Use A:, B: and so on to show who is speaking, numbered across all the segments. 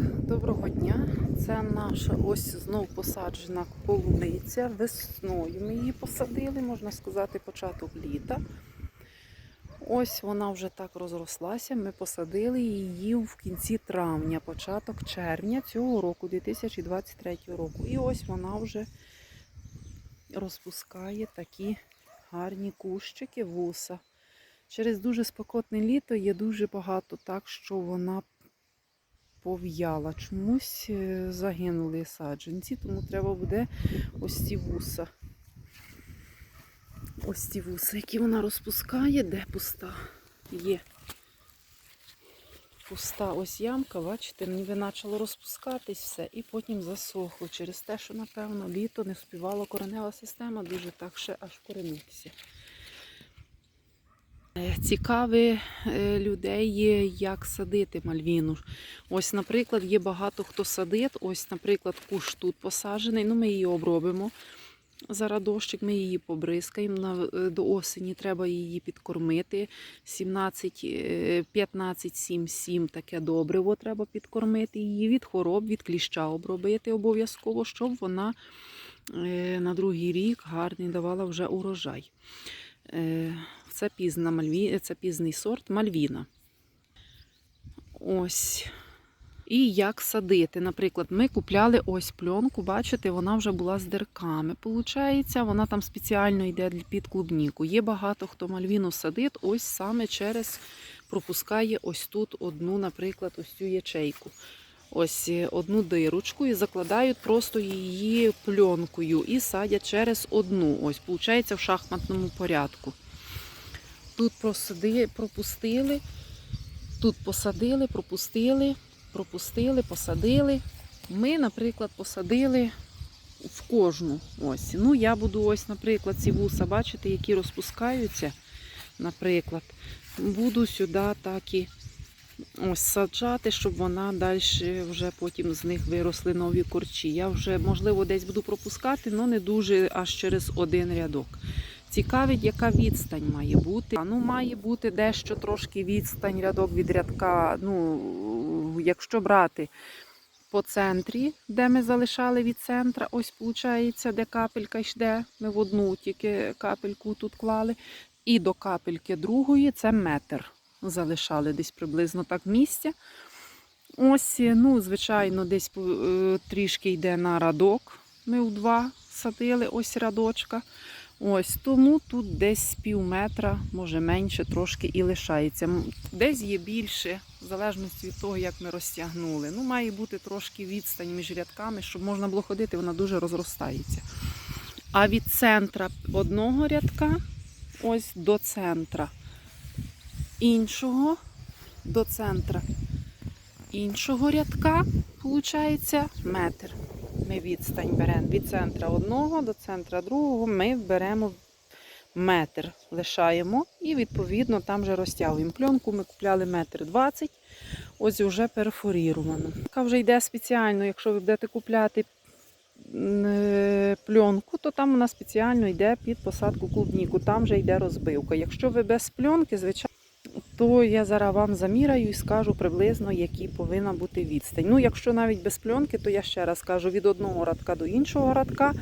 A: доброго дня. Це наша ось знов посаджена полуниця. Весною ми її посадили, можна сказати, початок літа. Ось вона вже так розрослася. Ми посадили її в кінці травня, початок червня цього року, 2023 року. І ось вона вже розпускає такі гарні кущики вуса. Через дуже спекотне літо є дуже багато так, що вона пов'яла. Чомусь е, загинули саджанці, тому треба буде ось ці вуса. Ось ці вуса, які вона розпускає, де пуста є. Пуста ось ямка, бачите, ніби почало розпускатись все і потім засохло. Через те, що, напевно, літо не співала коренева система, дуже так ще аж коренитися. Цікаві е, людей, як садити мальвіну. Ось, наприклад, є багато хто садить. Ось, наприклад, куш тут посаджений. Ну, ми її обробимо. Зараз дощик, ми її побризкаємо. Е, до осені треба її підкормити. 17, е, 15, 7, 7 таке добриво треба підкормити її від хвороб, від кліща обробити обов'язково, щоб вона е, на другий рік гарний давала вже урожай. Це пізна мальві... це пізний сорт Мальвіна. Ось. І як садити. Наприклад, ми купляли ось пленку, бачите, вона вже була з дирками. Получається, вона там спеціально йде під клубніку. Є багато хто мальвіну садить, ось саме через пропускає ось тут одну, наприклад, ось цю ячейку. Ось е, одну дирочку і закладають просто її пленкою і садять через одну. Ось, получається, в шахматному порядку. Тут просади, пропустили, тут посадили, пропустили, пропустили, посадили. Ми, наприклад, посадили в кожну. Ось. Ну, я буду ось, наприклад, ці вуса, бачите, які розпускаються. Наприклад, буду сюди так і ось саджати, щоб вона далі вже потім з них виросли нові корчі. Я вже, можливо, десь буду пропускати, але не дуже аж через один рядок. Цікавить, яка відстань має бути. Ну, має бути дещо трошки відстань рядок від рядка. Ну, якщо брати по центрі, де ми залишали від центра, ось виходить, де капелька йде. Ми в одну тільки капельку тут клали. І до капельки другої це метр. Залишали десь приблизно так місця. Ось, ну, звичайно, десь е, трішки йде на радок. Ми у два садили ось рядочка. Ось тому тут десь пів метра, може менше, трошки і лишається. Десь є більше, в залежності від того, як ми розтягнули. Ну, має бути трошки відстань між рядками, щоб можна було ходити, вона дуже розростається. А від центра одного рядка, ось до центра іншого, до центра іншого рядка, виходить, метр. Ми відстань беремо від центра одного до центра другого, ми беремо метр, лишаємо і відповідно там вже розтягуємо. Пленку ми купляли метр двадцять, ось вже перфоріровано. Така вже йде спеціально, якщо ви будете купляти е, пленку, то там вона спеціально йде під посадку клубніку, там вже йде розбивка. Якщо ви без пленки, звичайно, то я зараз вам заміряю і скажу приблизно, які повинна бути відстань. Ну, якщо навіть без пленки, то я ще раз кажу, від одного радка до іншого радка,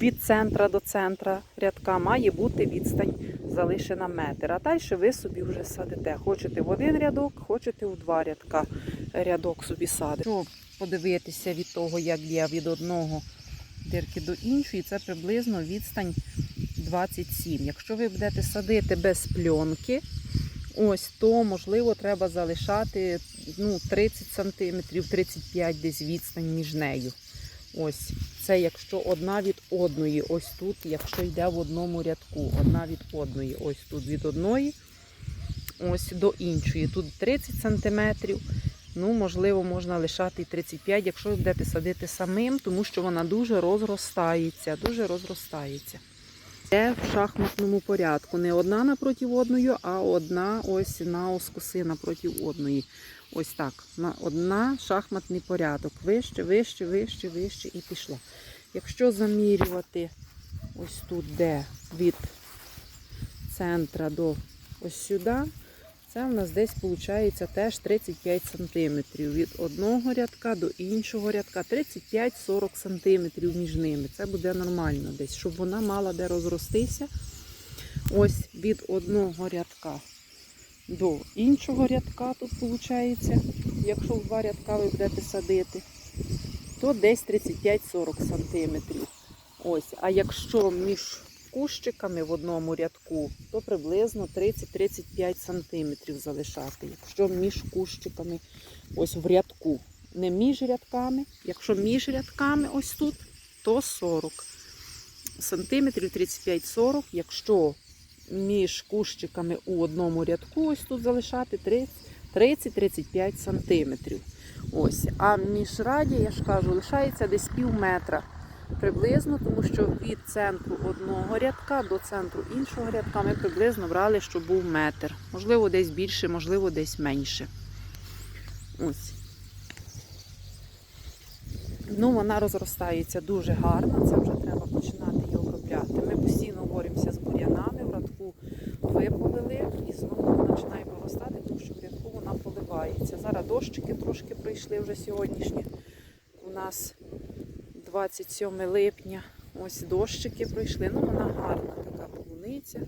A: від центра до центра рядка має бути відстань залишена метр. А далі ви собі вже садите. Хочете в один рядок, хочете у два рядка рядок собі садите. Щоб подивитися від того, як я від одного дирки до іншої, це приблизно відстань 27. Якщо ви будете садити без пленки, Ось то, можливо, треба залишати ну, 30 см, 35 десь відстань між нею. Ось це якщо одна від одної, ось тут, якщо йде в одному рядку, одна від одної, ось тут від одної, ось до іншої. Тут 30 см. Ну, можливо, можна лишати і 35, якщо будете садити самим, тому що вона дуже розростається, дуже розростається. Це в шахматному порядку. Не одна напроти одної, а одна ось на оскоси напроти одної. Ось так. На одна шахматний порядок. Вище, вище, вище, вище і пішла. Якщо замірювати ось тут, де від центра до ось сюди, Це у нас десь виходить теж 35 см. Від одного рядка до іншого рядка 35-40 см між ними. Це буде нормально десь, щоб вона мала де розростися. Ось від одного рядка до іншого рядка тут виходить, якщо в два рядка ви будете садити, то десь 35-40 см. Ось, а якщо між кущиками в одному рядку, то приблизно 30-35 см залишати. Якщо між кущиками ось в рядку. Не між рядками. Якщо між рядками ось тут, то 40 сантиметрів 35-40. Якщо між кущиками у одному рядку, ось тут залишати 30-35 сантиметрів. Ось. А між раді, я ж кажу, лишається десь пів метра приблизно, тому що від центру одного рядка до центру іншого рядка ми приблизно брали, щоб був метр. Можливо, десь більше, можливо, десь менше. Ось. Ну, вона розростається дуже гарно, це вже треба починати її обробляти. Ми постійно боремося з бур'янами, в радку виповели і знову вона починає проростати, тому що в рядку вона поливається. Зараз дощики трошки прийшли вже сьогоднішні. У нас 27 липня. Ось дощики пройшли. Ну, вона гарна така полуниця.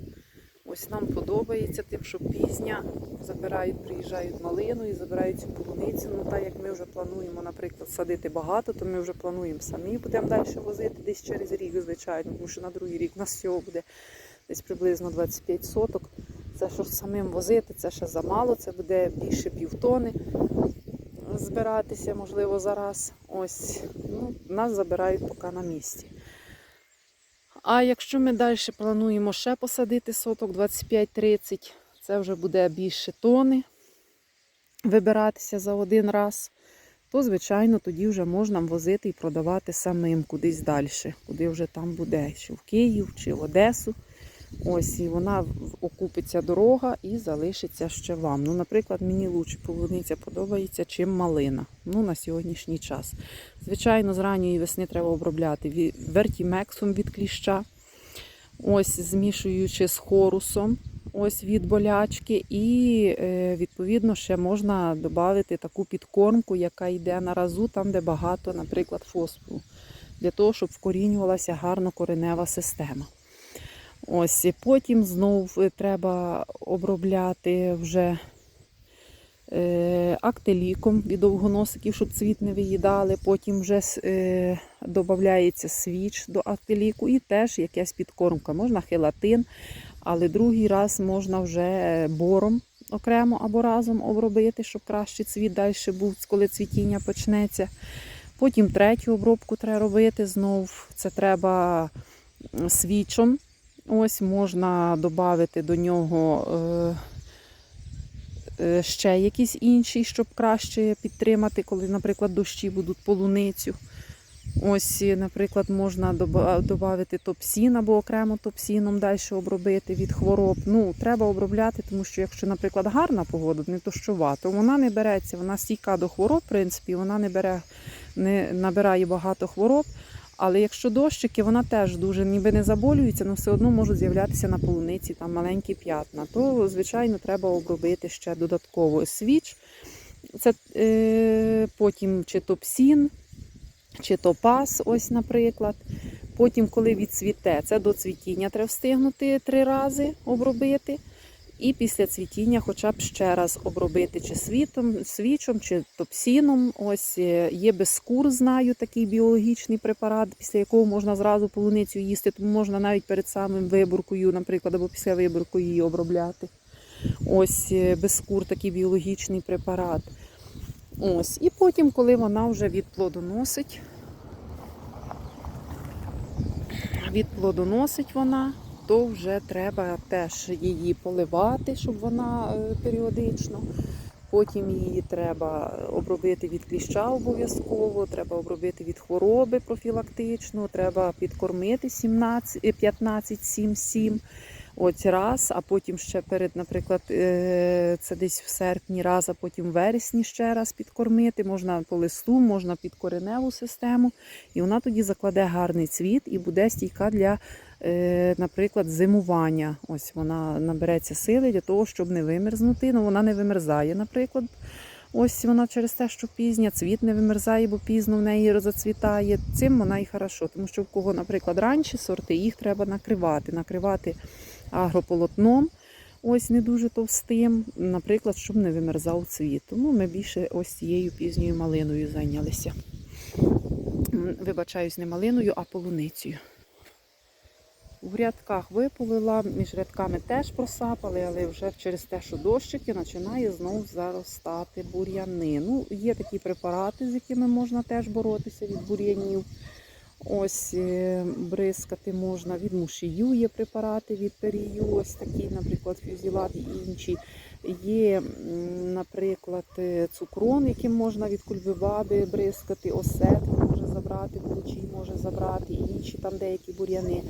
A: Ось нам подобається тим, що пізня забирають, приїжджають малину і забирають цю полуницю. Ну, так як ми вже плануємо, наприклад, садити багато, то ми вже плануємо самі. Будемо далі возити десь через рік, звичайно, тому що на другий рік у нас всього буде десь приблизно 25 соток. Це що самим возити, це ще замало, це буде більше півтони збиратися, можливо, зараз. Ось, ну, нас забирають поки на місці. А якщо ми далі плануємо ще посадити соток 25-30, це вже буде більше тони вибиратися за один раз, то, звичайно, тоді вже можна возити і продавати самим кудись далі, куди вже там буде, чи в Київ, чи в Одесу. Ось і вона окупиться дорога і залишиться ще вам. Ну, наприклад, мені лучше полуниця подобається, чим малина. Ну, на сьогоднішній час. Звичайно, з ранньої весни треба обробляти вертімексом від кліща, ось змішуючи з хорусом. Ось від болячки, і е, відповідно ще можна додати таку підкормку, яка йде на разу, там, де багато, наприклад, фосфору, для того, щоб вкорінювалася гарно коренева система. Ось і потім знов е, треба обробляти вже е, актеліком від довгоносиків, щоб цвіт не виїдали. Потім вже е, додається свіч до актеліку і теж якась підкормка. Можна хелатин, але другий раз можна вже бором окремо або разом обробити, щоб краще цвіт далі був, коли цвітіння почнеться. Потім третю обробку треба робити знов. Це треба свічом. Ось можна додати до нього е, е, ще якісь інші, щоб краще підтримати, коли, наприклад, дощі будуть полуницю. Ось, наприклад, можна додати топсін або окремо топсіном далі обробити від хвороб. Ну, треба обробляти, тому що якщо, наприклад, гарна погода, не дощова, то вона не береться, вона стійка до хвороб, в принципі, вона не бере, не набирає багато хвороб. Але якщо дощики, вона теж дуже ніби не заболюється, але все одно можуть з'являтися на полуниці там маленькі п'ятна. То, звичайно, треба обробити ще додатково свіч. Це е, потім чи топсін, чи топаз, ось, наприклад. Потім, коли відцвіте, це до цвітіння треба встигнути три рази обробити. І після цвітіння хоча б ще раз обробити чи світом, свічом, чи топсіном. Ось е, є безскур, знаю, такий біологічний препарат, після якого можна зразу полуницю їсти, тому можна навіть перед самим виборкою, наприклад, або після виборку її обробляти. Ось е, безскур, такий біологічний препарат. Ось. І потім, коли вона вже відплодоносить, відплодоносить вона, то вже треба теж її поливати, щоб вона е, періодично. Потім її треба обробити від кліща обов'язково, треба обробити від хвороби профілактично, треба підкормити 17, е, 15-7-7. Ось раз, а потім ще перед, наприклад, е, це десь в серпні раз, а потім в вересні ще раз підкормити. Можна по листу, можна під кореневу систему. І вона тоді закладе гарний цвіт і буде стійка для е, наприклад, зимування. Ось вона набереться сили для того, щоб не вимерзнути. Ну, вона не вимерзає, наприклад. Ось вона через те, що пізня, цвіт не вимерзає, бо пізно в неї розацвітає. Цим вона і хорошо, тому що в кого, наприклад, ранші сорти, їх треба накривати, накривати агрополотном, ось не дуже товстим, наприклад, щоб не вимерзав цвіт. Тому ми більше ось цією пізньою малиною зайнялися. Вибачаюсь, не малиною, а полуницею. В рядках виполила, між рядками теж просапали, але вже через те, що дощики, починає знову заростати бур'яни. Ну, є такі препарати, з якими можна теж боротися від бур'янів. Ось е, бризкати можна від мушію, є препарати від перію, ось такі, наприклад, фюзілат і інші. Є, наприклад, е, цукрон, яким можна від кульбибаби бризкати, може забрати, куличі може забрати, і інші там деякі бур'яни.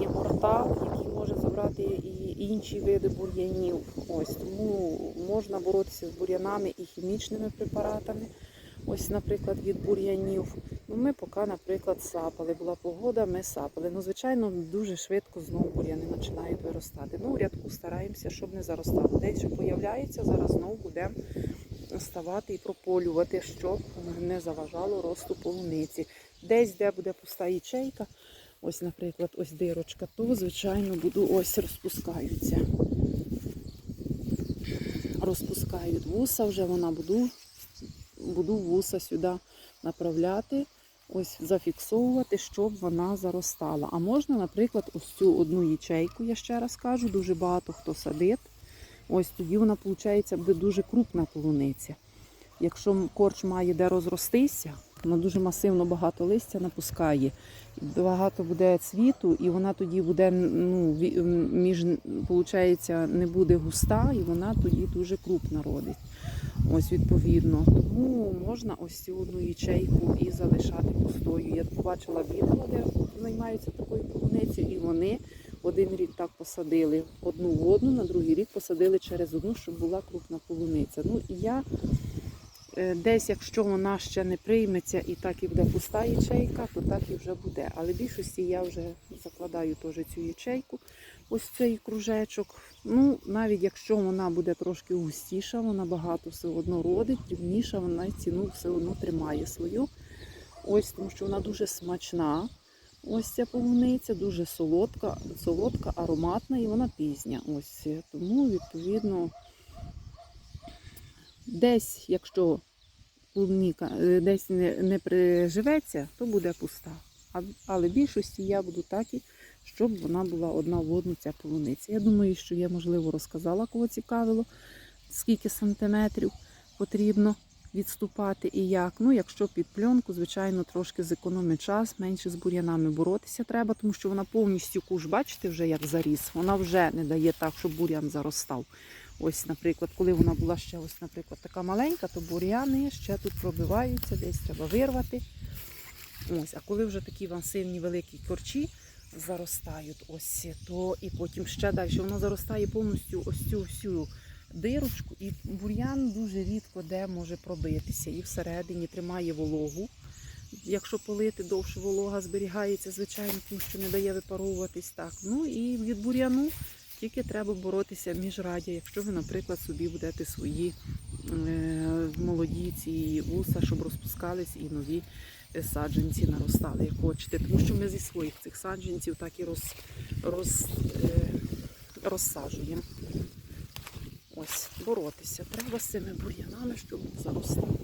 A: Є мортал, який може забрати і інші види бур'янів. Ось тому можна боротися з бур'янами і хімічними препаратами. Ось, наприклад, від бур'янів. Ну, ми поки, наприклад, сапали. Була погода, ми сапали. Ну, звичайно, дуже швидко знову бур'яни починають виростати. Ну, рядку стараємося, щоб не заростало. Десь що появляється, зараз знову будемо ставати і прополювати, щоб не заважало росту полуниці. Десь, де буде пуста ячейка, ось, наприклад, ось дирочка, то, звичайно, буду ось розпускаються. Розпускають вуса, вже вона буду, буду вуса сюди направляти, ось зафіксовувати, щоб вона заростала. А можна, наприклад, ось цю одну ячейку, я ще раз кажу, дуже багато хто садить. Ось тоді вона, виходить, буде дуже крупна полуниця. Якщо корч має де розростися, вона дуже масивно багато листя напускає, багато буде цвіту, і вона тоді буде ну, між, виходить, не буде густа, і вона тоді дуже крупна родить. Ось відповідно. Тому можна ось цю одну ячейку і залишати пустою. Я побачила відео, де займаються такою полуницею, і вони один рік так посадили одну в одну, на другий рік посадили через одну, щоб була крупна полуниця. Ну і я е, десь, якщо вона ще не прийметься і так і буде пуста ячейка, то так і вже буде. Але в більшості я вже закладаю теж цю ячейку, ось цей кружечок. Ну, навіть якщо вона буде трошки густіша, вона багато все одно родить, дрібніша, вона ціну все одно тримає свою. Ось тому що вона дуже смачна. Ось ця полуниця дуже солодка, солодка, ароматна і вона пізня. Ось тому, відповідно, десь, якщо клубніка е, десь не, не приживеться, то буде пуста. А, але більшості я буду так, щоб вона була одна в одну ця полуниця. Я думаю, що я, можливо, розказала, кого цікавило, скільки сантиметрів потрібно відступати і як. Ну, якщо під пленку, звичайно, трошки зекономить час, менше з бур'янами боротися треба, тому що вона повністю куш, бачите, вже як заріс. Вона вже не дає так, щоб бур'ян заростав. Ось, наприклад, коли вона була ще ось, наприклад, така маленька, то бур'яни ще тут пробиваються, десь треба вирвати. Ось, а коли вже такі масивні великі корчі заростають, ось, то і потім ще далі воно заростає повністю ось цю всю дирочку, і бур'ян дуже рідко де може пробитися. І всередині тримає вологу. Якщо полити довше волога зберігається, звичайно, тому що не дає випаровуватись так. Ну і від бур'яну тільки треба боротися міжраддя, якщо ви, наприклад, собі будете свої е, молоді ці вуса, щоб розпускались і нові е, саджанці наростали, як хочете. Тому що ми зі своїх цих саджанців так і роз, роз, е, розсаджуємо. Ось, боротися. Треба з цими бур'янами, щоб заростали.